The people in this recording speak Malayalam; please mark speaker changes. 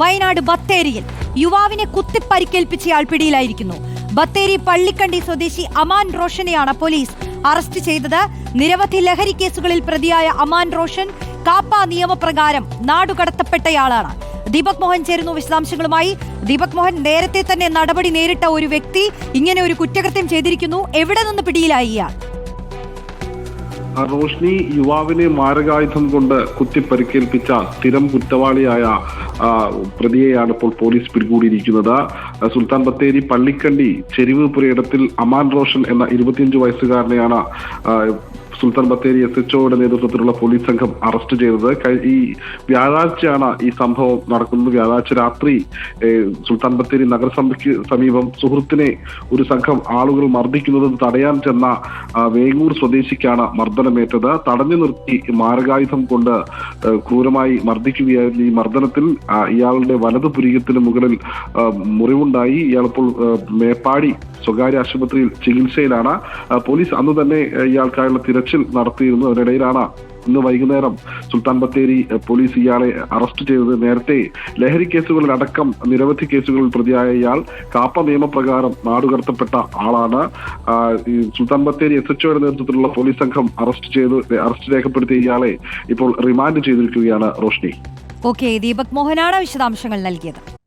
Speaker 1: വയനാട് ബത്തേരിയിൽ. യുവാവിനെ കുത്തിപ്പരിക്കേൽപ്പിച്ചയാൾ പിടിയിലായിരിക്കുന്നു. ബത്തേരി പള്ളിക്കണ്ടി സ്വദേശി അമാൻ റോഷനെയാണ് പോലീസ് അറസ്റ്റ് ചെയ്തത്. നിരവധി ലഹരി കേസുകളിൽ പ്രതിയായ അമാൻ റോഷൻ കാപ്പ നിയമപ്രകാരം നാടുകടത്തപ്പെട്ടയാളാണ്. ദീപക് മോഹൻ ചേരുന്നു വിശദാംശങ്ങളുമായി. ദീപക് മോഹൻ നേരത്തെ തന്നെ നടപടി നേരിട്ട ഒരു വ്യക്തി ഇങ്ങനെ ഒരു കുറ്റകൃത്യം ചെയ്തിരിക്കുന്നു. എവിടെ നിന്ന് പിടിയിലായി ഇയാൾ?
Speaker 2: റോഷ്നി യുവാവിനെ മാരകായുധം കൊണ്ട് കുത്തിപ്പരിക്കേൽപ്പിച്ച സ്ഥിരം കുറ്റവാളിയായ പ്രതിയെയാണ് ഇപ്പോൾ പോലീസ് പിടികൂടിയിരിക്കുന്നത്. സുൽത്താൻ ബത്തേരി പള്ളിക്കണ്ടി ചെരിവ് പുരയിടത്തിൽ അമാൻ റോഷൻ എന്ന ഇരുപത്തിയഞ്ച് വയസ്സുകാരനെയാണ് സുൽത്താൻ ബത്തേരി എസ് എച്ച് ഒയുടെ നേതൃത്വത്തിലുള്ള പോലീസ് സംഘം അറസ്റ്റ് ചെയ്തത്. ഈ വ്യാഴാഴ്ചയാണ് ഈ സംഭവം നടക്കുന്നത്. വ്യാഴാഴ്ച രാത്രി സുൽത്താൻ ബത്തേരി നഗരസഭയ്ക്ക് സമീപം സുഹൃത്തിനെ ഒരു സംഘം ആളുകൾ മർദ്ദിക്കുന്നത് തടയാൻ ചെന്ന വേങ്ങൂർ സ്വദേശിക്കാണ് മർദ്ദനമേറ്റത്. തടഞ്ഞു നിർത്തി മാരകായുധം കൊണ്ട് ക്രൂരമായി മർദ്ദിക്കുകയായിരുന്നു ഈ മർദ്ദനത്തിൽ. ഇയാളുടെ വലതു പുരികത്തിന് മുകളിൽ മുറിവുണ്ടായി. ഇയാളിപ്പോൾ മേപ്പാടി സ്വകാര്യ ആശുപത്രിയിൽ ചികിത്സയിലാണ്. പോലീസ് അന്ന് തന്നെ ഇയാൾക്കായുള്ള തിരച്ചിൽ നടത്തിയിരുന്നു. അതിനിടയിലാണ് ഇന്ന് വൈകുന്നേരം സുൽത്താൻ ബത്തേരി പോലീസ് ഇയാളെ അറസ്റ്റ് ചെയ്തത്. നേരത്തെ ലഹരി കേസുകളിലടക്കം നിരവധി കേസുകളിൽ പ്രതിയായ ഇയാൾ കാപ്പ നിയമപ്രകാരം നാടുകടത്തപ്പെട്ട ആളാണ്. സുൽത്താൻ ബത്തേരി എസ് എച്ച് ഒയുടെ നേതൃത്വത്തിലുള്ള പോലീസ് സംഘം അറസ്റ്റ് ചെയ്ത് അറസ്റ്റ് രേഖപ്പെടുത്തിയ ഇയാളെ ഇപ്പോൾ റിമാൻഡ് ചെയ്തിരിക്കുകയാണ് റോഷ്നി.
Speaker 1: ഓക്കെ ദീപക് മോഹനാണ് വിശദാംശങ്ങൾ നൽകിയത്.